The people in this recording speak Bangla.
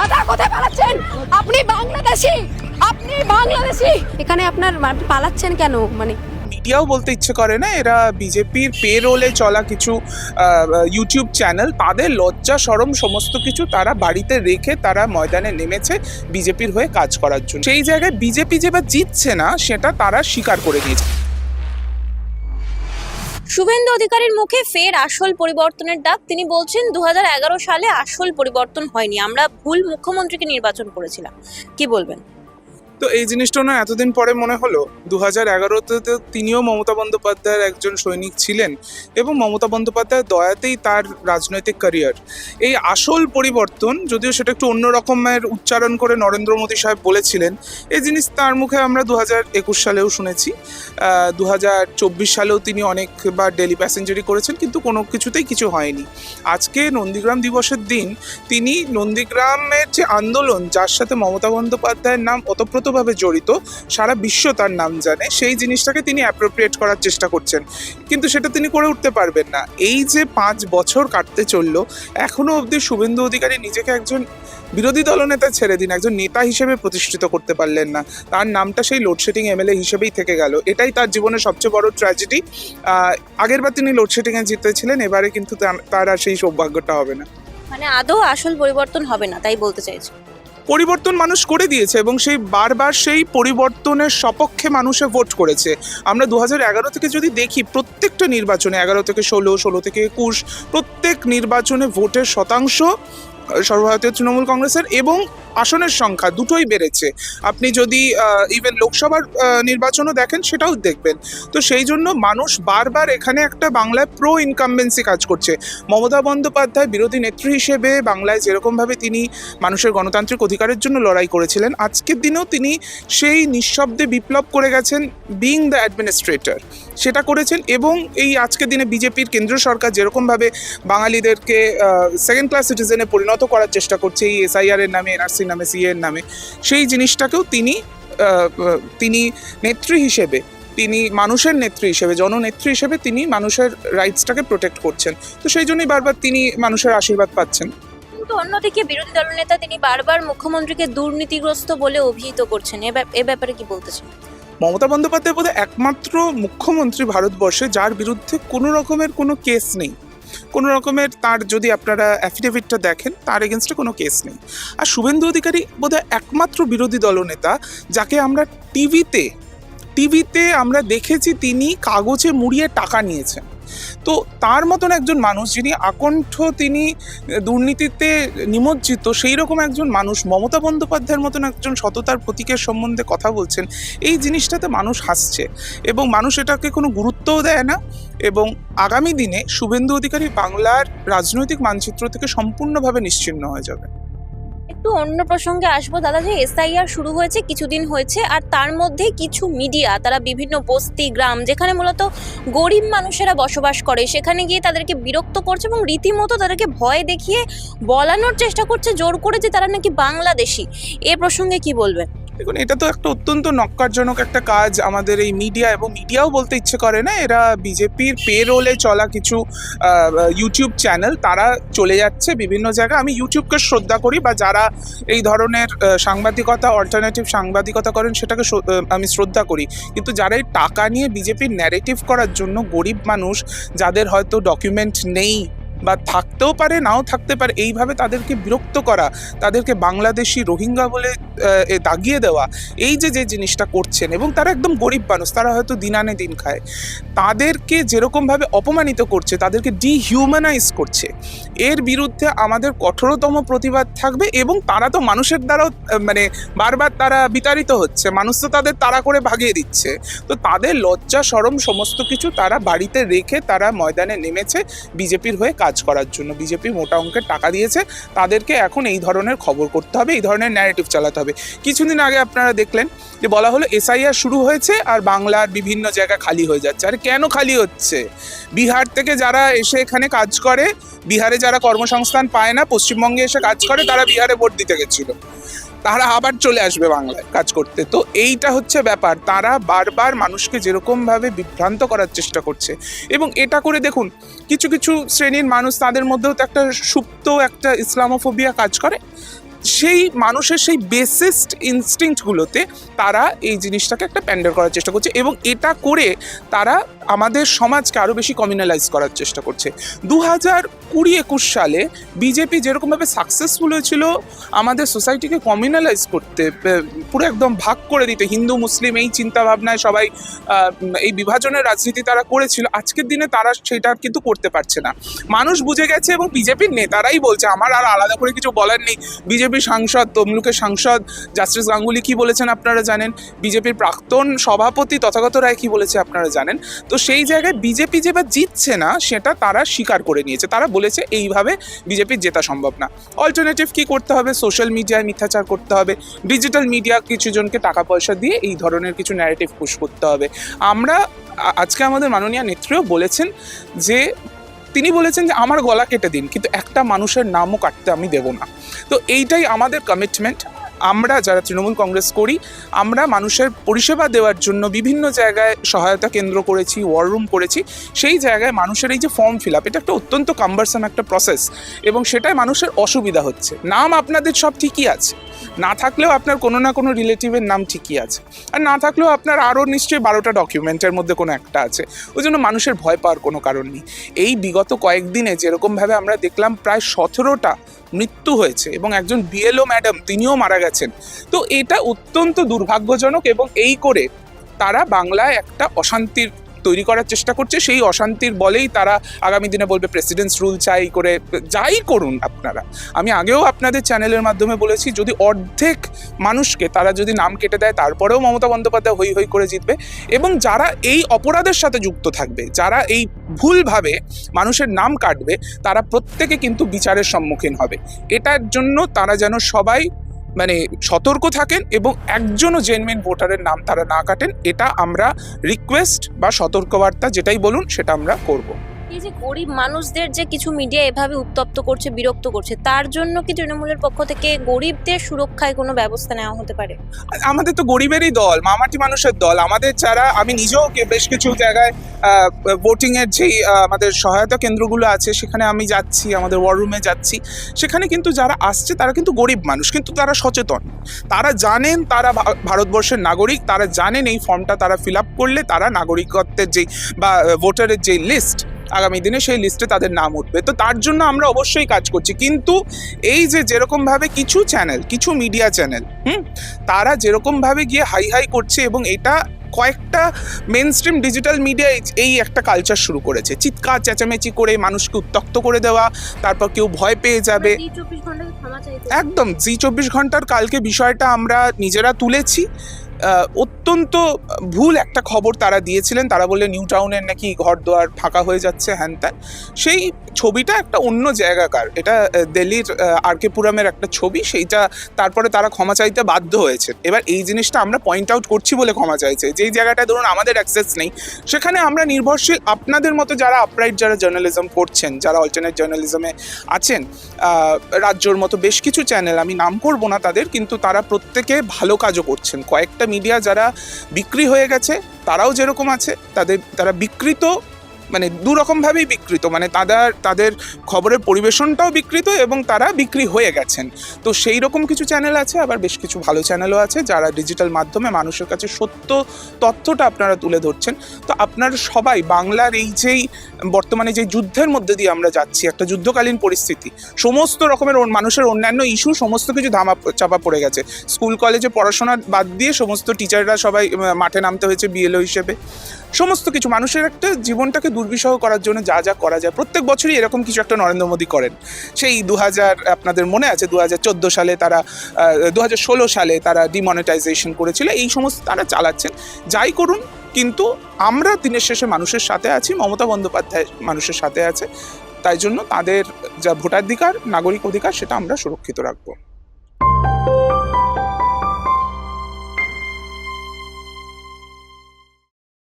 দাদা কোথায় পালাচ্ছেন? আপনি বাংলাদেশি। আপনি বাংলাদেশি। এখানে আপনার আপনি পালাচ্ছেন কেন? মানে মিডিয়াও বলতে ইচ্ছে করে না, এরা বিজেপির পে রোলে চলা কিছু ইউটিউব চ্যানেল তাদের লজ্জা, সরম সমস্ত কিছু তারা বাড়িতে রেখে তারা ময়দানে নেমেছে বিজেপির হয়ে কাজ করার জন্য। সেই জায়গায় বিজেপি যে বা জিতছে না, সেটা তারা স্বীকার করে দিয়েছে শুভেন্দু অধিকারীর মুখে ফের আসল পরিবর্তনের ডাক। তিনি বলছেন দু হাজার এগারো সালে আসল পরিবর্তন হয়নি। আমরা ভুল মুখ্যমন্ত্রীকে নির্বাচন করেছিলাম। কি বলবেন? তো এই জিনিসটা না এতদিন পরে মনে হলো। দু হাজার এগারোতে তিনিও মমতা বন্দ্যোপাধ্যায়ের একজন সৈনিক ছিলেন এবং মমতা বন্দ্যোপাধ্যায়ের দয়াতেই তার রাজনৈতিক ক্যারিয়ার এই আসল পরিবর্তন, যদিও সেটা একটু অন্য রকমের উচ্চারণ করে নরেন্দ্র মোদী সাহেব বলেছিলেন, এই জিনিস তার মুখে আমরা দু হাজার একুশ সালেও শুনেছি। দু হাজার চব্বিশ সালেও তিনি অনেকবার ডেলি প্যাসেঞ্জারি করেছেন, কিন্তু কোনো কিছুতেই কিছু হয়নি। আজকে নন্দীগ্রাম দিবসের দিন তিনি নন্দীগ্রামের যে আন্দোলন, যার সাথে মমতা বন্দ্যোপাধ্যায়ের নাম ওতপ্রোতভাবে জড়িত, সারা বিশ্ব তার নাম জানে, সেই জিনিসটাকে তিনি অ্যাপ্রোপ্রিয়েট করার চেষ্টা করছেন। কিন্তু সেটা তিনি করে উঠতে পারবেন না। এই যে পাঁচ বছর কাটতে চলল, এখনও অবধি শুভেন্দু অধিকারী নিজেকে একজন বিরোধী দলনেতা ছেড়ে দিন, একজন নেতা হিসেবে প্রতিষ্ঠিত করতে পারলেন না। তার নামটা সেই লোডশেডিং এমএলএ হিসেবেই থেকে গেল। এটাই তার জীবনের সবচেয়ে বড় ট্র্যাজেডি আগেরবার তিনি লোডশেডিংয়ে জিতেছিলেন, এবারে কিন্তু তার আর সেই সৌভাগ্যটা হবে না। মানে আদৌ আসল পরিবর্তন হবে না, তাই বলতে চাইছি। পরিবর্তন মানুষ করে দিয়েছে এবং সেই বারবার সেই পরিবর্তনের সপক্ষে মানুষে ভোট করেছে। আমরা দু এগারো থেকে যদি দেখি প্রত্যেকটা নির্বাচনে, এগারো থেকে ষোলো ষোলো থেকে একুশ, প্রত্যেক নির্বাচনে ভোটের শতাংশ সর্বভারতীয় তৃণমূল কংগ্রেসের এবং আসনের সংখ্যা দুটোই বেড়েছে। আপনি যদি ইভেন লোকসভার নির্বাচনও দেখেন সেটাও দেখবেন। তো সেই জন্য মানুষ বারবার এখানে একটা বাংলায় প্রো ইনকামবেন্সি কাজ করছে। মমতা বন্দ্যোপাধ্যায় বিরোধী নেত্রী হিসেবে বাংলায় যেরকমভাবে তিনি মানুষের গণতান্ত্রিক অধিকারের জন্য লড়াই করেছিলেন, আজকের দিনেও তিনি সেই নিঃশব্দে বিপ্লব করে গেছেন বিং দ্য অ্যাডমিনিস্ট্রেটর সেটা করেছেন এবং এই আজকের দিনে বিজেপির কেন্দ্রীয় সরকার যেরকমভাবে বাঙালিদেরকে সেকেন্ড ক্লাস সিটিজেনে পরিণত করার চেষ্টা করছে এই এসআইআর এর নামে এনআরসি নামে সিএ এর নামে। সেই জিনিসটাকেও তিনি তিনি নেত্রী হিসেবে তিনি মানুষের নেত্রী হিসেবে জননেত্রী হিসেবে তিনি মানুষের রাইটসটাকে প্রোটেক্ট করছেন। তো সেই জন্যই বারবার তিনি মানুষের আশীর্বাদ পাচ্ছেন। কিন্তু অন্যদিকে বিরোধী দলনেতা তিনি বারবার মুখ্যমন্ত্রীকে দুর্নীতিগ্রস্ত বলে অভিহিত করছেন। এ ব্যাপারে কি বলতেছেন মমতা বন্দ্যোপাধ্যায় বোধহয় একমাত্র মুখ্যমন্ত্রী ভারতবর্ষে যার বিরুদ্ধে কোনো রকমের কোনো কেস নেই। কোনো রকমের তার যদি আপনারা অ্যাফিডেভিটটা দেখেন, তার এগেনস্টে কোনো কেস নেই। আর শুভেন্দু অধিকারী বোধহয় একমাত্র বিরোধী দলনেতা, যাকে আমরা টিভিতে টিভিতে আমরা দেখেছি, তিনি কাগজে মুড়িয়ে টাকা নিয়েছেন। তো তার মতন একজন মানুষ যিনি আকণ্ঠ, তিনি দুর্নীতিতে নিমজ্জিত, সেই রকম একজন মানুষ মমতা বন্দ্যোপাধ্যায়ের মতন একজন সততার প্রতীকের সম্বন্ধে কথা বলছেন, এই জিনিসটাতে মানুষ হাসছে এবং মানুষ এটাকে কোনো গুরুত্বও দেয় না এবং আগামী দিনে শুভেন্দু অধিকারী বাংলার রাজনৈতিক মানচিত্র থেকে সম্পূর্ণভাবে নিশ্চিন্ন হয়ে যাবে। একটু অন্য প্রসঙ্গে আসব। দাদা যে এসআইআর শুরু হয়েছে, কিছুদিন হয়েছে, আর তার মধ্যে কিছু মিডিয়া তারা বিভিন্ন বস্তি, গ্রাম, যেখানে মূলত গরিব মানুষেরা বসবাস করে, সেখানে গিয়ে তাদেরকে বিরক্ত করছে এবং রীতিমতো তাদেরকে ভয় দেখিয়ে বলানোর চেষ্টা করছে, জোর করে যে তারা নাকি বাংলাদেশি। এ প্রসঙ্গে কি বলবেন? দেখুন, এটা তো একটা অত্যন্ত নক্কারজনক একটা কাজ আমাদের এই মিডিয়া এবং মিডিয়াও বলতে ইচ্ছে করে না, এরা বিজেপির পে রোলে চলা কিছু ইউটিউব চ্যানেল তারা চলে যাচ্ছে বিভিন্ন জায়গায়। আমি ইউটিউবকে শ্রদ্ধা করি বা যারা এই ধরনের সাংবাদিকতা অল্টারনেটিভ সাংবাদিকতা করেন, সেটাকে আমি শ্রদ্ধা করি। কিন্তু যারা এই টাকা নিয়ে বিজেপির ন্যারেটিভ করার জন্য গরিব মানুষ, যাদের হয়তো ডকুমেন্ট নেই বা থাকতেও পারে, নাও থাকতে পারে, এইভাবে তাদেরকে বিরক্ত করা, তাদেরকে বাংলাদেশি রোহিঙ্গা বলে দাগিয়ে দেওয়া, এই যে যে জিনিসটা করছেন এবং তারা একদম গরিব মানুষ, তারা হয়তো দিন আনে দিন খায়, তাদেরকে যেরকমভাবে অপমানিত করছে, তাদেরকে ডিহিউম্যানাইজ করছে, এর বিরুদ্ধে আমাদের কঠোরতম প্রতিবাদ থাকবে এবং তারা তো মানুষের দ্বারাও মানে বারবার তারা বিতাড়িত হচ্ছে, মানুষ তো তাদের তাড়া করে ভাগিয়ে দিচ্ছে, তো তাদের লজ্জা সরম সমস্ত কিছু তারা বাড়িতে রেখে তারা ময়দানে নেমেছে, বিজেপির হয়ে কাজ করার জন্য বিজেপি মোটা অঙ্কের টাকা দিয়েছে। তাদেরকে এখন এই ধরনের খবর করতে হবে, এই ধরনের ন্যারেটিভ চালাতে হবে। কিছুদিন আগে আপনারা দেখলেন যে বলা হলো এসআইআর শুরু হয়েছে আর বাংলার বিভিন্ন জায়গা খালি হয়ে যাচ্ছে। আর কেন খালি হচ্ছে? বিহার থেকে যারা এসে এখানে কাজ করে, বিহারে যারা কর্মসংস্থান পায় না, পশ্চিমবঙ্গে এসে কাজ করে, তারা বিহারে ভোট দিতে গেছিল। তারা আবার চলে আসবে বাংলায় কাজ করতে। তো এইটা হচ্ছে ব্যাপার। তারা বারবার মানুষকে যেরকমভাবে বিভ্রান্ত করার চেষ্টা করছে। এবং এটা করে দেখুন, কিছু কিছু শ্রেণির মানুষ তাদের মধ্যেও তো একটা সুপ্ত একটা ইসলামোফোবিয়া কাজ করে। সেই মানুষের সেই বেসিস্ট ইনস্টিংক্টগুলোতে তারা এই জিনিসটাকে একটা প্যান্ডার করার চেষ্টা করছে এবং এটা করে তারা আমাদের সমাজকে আরও বেশি কমিউনালাইজ করার চেষ্টা করছে। দু হাজার কুড়ি একুশ সালে বিজেপি যেরকমভাবে সাকসেসফুল হয়েছিল, আমাদের সোসাইটিকে কমিউনালাইজ করতে পুরো একদম ভাগ করে দিতে, হিন্দু, মুসলিম, এই চিন্তা ভাবনায় সবাই এই বিভাজনের রাজনীতি তারা করেছিল, আজকের দিনে তারা সেটা কিন্তু করতে পারছে না। মানুষ বুঝে গেছে এবং বিজেপির নেতারাই বলছে, আমার আর আলাদা করে কিছু বলার নেই। বিজেপির সাংসদ, তমলুকের সাংসদ জাস্টিস গাঙ্গুলি কি বলেছেন আপনারা জানেন? বিজেপির প্রাক্তন সভাপতি তথাগত রায় কি বলেছে আপনারা জানেন? তো সেই জায়গায় বিজেপি যে বা জিতছে না, সেটা তারা স্বীকার করে নিয়েছে। তারা বলেছে এইভাবে বিজেপির জেতা সম্ভব না। অল্টারনেটিভ কি করতে হবে? সোশ্যাল মিডিয়ায় মিথ্যাচার করতে হবে। ডিজিটাল মিডিয়া কিছু জনকে টাকা পয়সা দিয়ে এই ধরনের কিছু ন্যারেটিভ পুশ করতে হবে। আমরা আজকে আমাদের মাননীয় নেত্রীও বলেছেন যে তিনি বলেছেন যে, আমার গলা কেটে দিন, কিন্তু একটা মানুষের নামও কাটতে আমি দেব না। তো এইটাই আমাদের কমিটমেন্ট আমরা যারা তৃণমূল কংগ্রেস করি, আমরা মানুষের পরিষেবা দেওয়ার জন্য বিভিন্ন জায়গায় সহায়তা কেন্দ্র করেছি ওয়ার রুম করেছি, সেই জায়গায় মানুষের এই যে ফর্ম ফিল আপ এটা একটা অত্যন্ত কাম্বারসাম একটা প্রসেস এবং সেটাই মানুষের অসুবিধা হচ্ছে। নাম আপনাদের সব ঠিকই আছে। না থাকলেও আপনার কোনো না কোনো রিলেটিভের নাম ঠিকই আছে। আর না থাকলেও আপনার আরও নিশ্চয়ই বারোটা ডকুমেন্টের মধ্যে কোনো একটা আছে। ওই জন্য মানুষের ভয় পাওয়ার কোনো কারণ নেই। এই বিগত কয়েকদিনে যেরকমভাবে আমরা দেখলাম প্রায় সতেরোটা মৃত্যু হয়েছে এবং একজন বিএলও ম্যাডাম তিনিও মারা গেছেন। তো এটা অত্যন্ত দুর্ভাগ্যজনক এবং এই করে তারা বাংলায় একটা অশান্তির তৈরি করার চেষ্টা করছে, সেই অশান্তির বলেই তারা আগামী দিনে বলবে প্রেসিডেন্টস রুল চাই করে, যাই করুন আপনারা। আমি আগেও আপনাদের চ্যানেলের মাধ্যমে বলেছি, যদি অর্ধেক মানুষকে তারা যদি নাম কেটে দেয়, তারপরেও মমতা বন্দ্যোপাধ্যায় হই হই করে জিতবে। এবং যারা এই অপরাধের সাথে যুক্ত থাকবে, যারা এই ভুলভাবে মানুষের নাম কাটবে, তারা প্রত্যেকে কিন্তু বিচারের সম্মুখীন হবে। এটার জন্য তারা যেন সবাই মানে সতর্ক থাকেন এবং একজনও জেনুইন ভোটারের নাম তারা না কাটেন, এটা আমরা রিকোয়েস্ট বা সতর্কবার্তা যেটাই বলুন, সেটা আমরা করব। এই যে গরিব মানুষদের যে কিছু মিডিয়া এভাবে উত্তপ্ত করছে, বিরক্ত করছে, তার জন্য কি তৃণমূলের পক্ষ থেকে গরিবদের সুরক্ষায় কোনো ব্যবস্থা নেওয়া হতে পারে? আমাদের তো গরিবেরই দল, মামাটি মানুষের দল। আমাদের যারা, আমি নিজেও বেশ কিছু জায়গায় ভোটিং এর যেই আমাদের সহায়তা কেন্দ্রগুলো আছে, সেখানে আমি যাচ্ছি, আমাদের ওয়ার রুমে যাচ্ছি। সেখানে কিন্তু যারা আসছে, তারা কিন্তু গরিব মানুষ, কিন্তু তারা সচেতন। তারা জানেন তারা ভারতবর্ষের নাগরিক, তারা জানেন এই ফর্মটা তারা ফিল আপ করলে তারা নাগরিকত্বের যেই, বা ভোটারের যেই লিস্ট আগামী দিনে সেই লিস্টে তাদের নাম উঠবে। তো তার জন্য আমরা অবশ্যই কাজ করছি। কিন্তু এই যে যেরকমভাবে কিছু চ্যানেল কিছু মিডিয়া চ্যানেল হুম তারা যেরকমভাবে গিয়ে হাই হাই করছে এবং এটা কয়েকটা মেন স্ট্রিম ডিজিটাল মিডিয়া এই একটা কালচার শুরু করেছে। চিৎকার চেঁচামেচি করে মানুষকে উত্তক্ত করে দেওয়া তারপর কেউ ভয় পেয়ে যাবে। একদম জি চব্বিশ ঘণ্টার কালকে বিষয়টা আমরা নিজেরা তুলেছি। অত্যন্ত ভুল একটা খবর তারা দিয়েছিলেন। তারা বললে নিউ টাউনের নাকি ঘর দোয়ার ফাঁকা হয়ে যাচ্ছে। হ্যান ত্যান। সেই ছবিটা একটা অন্য জায়গাকার। এটা দিল্লির আর কে পুরামের একটা ছবি। সেইটা তারপরে তারা ক্ষমা চাইতে বাধ্য হয়েছে। এবার এই জিনিসটা আমরা পয়েন্ট আউট করছি বলে ক্ষমা চাইছে। যেই জায়গাটা ধরুন আমাদের অ্যাক্সেস নেই, সেখানে আমরা নির্ভরশীল আপনাদের মতো যারা আপরাইট যারা জার্নালিজম করছেন, যারা অল্টারনেট জার্নালিজমে আছেন রাজ্যর মতো বেশ কিছু চ্যানেল আমি নাম করব না তাদের, কিন্তু তারা প্রত্যেকে ভালো কাজও করছেন। কয়েকটা মিডিয়া যারা বিক্রি হয়ে গেছে তারাও যেরকম আছে তাদের তারা বিকৃত মানে দু রকমভাবেই বিকৃত। মানে তাদের তাদের খবরের পরিবেশনটাও বিকৃত এবং তারা বিক্রি হয়ে গেছেন। তো সেই রকম কিছু চ্যানেল আছে, আবার বেশ কিছু ভালো চ্যানেলও আছে, যারা ডিজিটাল মাধ্যমে মানুষের কাছে সত্য তথ্যটা আপনারা তুলে ধরছেন। তো আপনারা সবাই, বাংলার এই যেই, বর্তমানে যে যুদ্ধের মধ্যে দিয়ে আমরা যাচ্ছি, একটা যুদ্ধকালীন পরিস্থিতি, সমস্ত রকমের মানুষের অন্যান্য ইস্যু সমস্ত কিছু ধামা, চাপা পড়ে গেছে। স্কুল কলেজে পড়াশোনা বাদ দিয়ে সমস্ত টিচাররা সবাই মাঠে নামতে হয়েছে বিএলও হিসেবে। সমস্ত কিছু, মানুষের একটা জীবনটাকে দুর্বিষহ করার জন্য যা যা করা যায়। প্রত্যেক বছরই এরকম কিছু একটা নরেন্দ্র মোদী করেন। সেই দু হাজার আপনাদের মনে আছে? দু হাজার চোদ্দ সালে তারা দু হাজার ষোলো সালে তারা ডিমনিটাইজেশন করেছিল। এই সমস্ত তারা চালাচ্ছেন। যাই করুন, কিন্তু আমরা দিনের শেষে মানুষের সাথে আছি, মমতা বন্দ্যোপাধ্যায় মানুষের সাথে আছে। তাই জন্য তাদের যা ভোটাধিকার, নাগরিক অধিকার, সেটা আমরা সুরক্ষিত রাখব।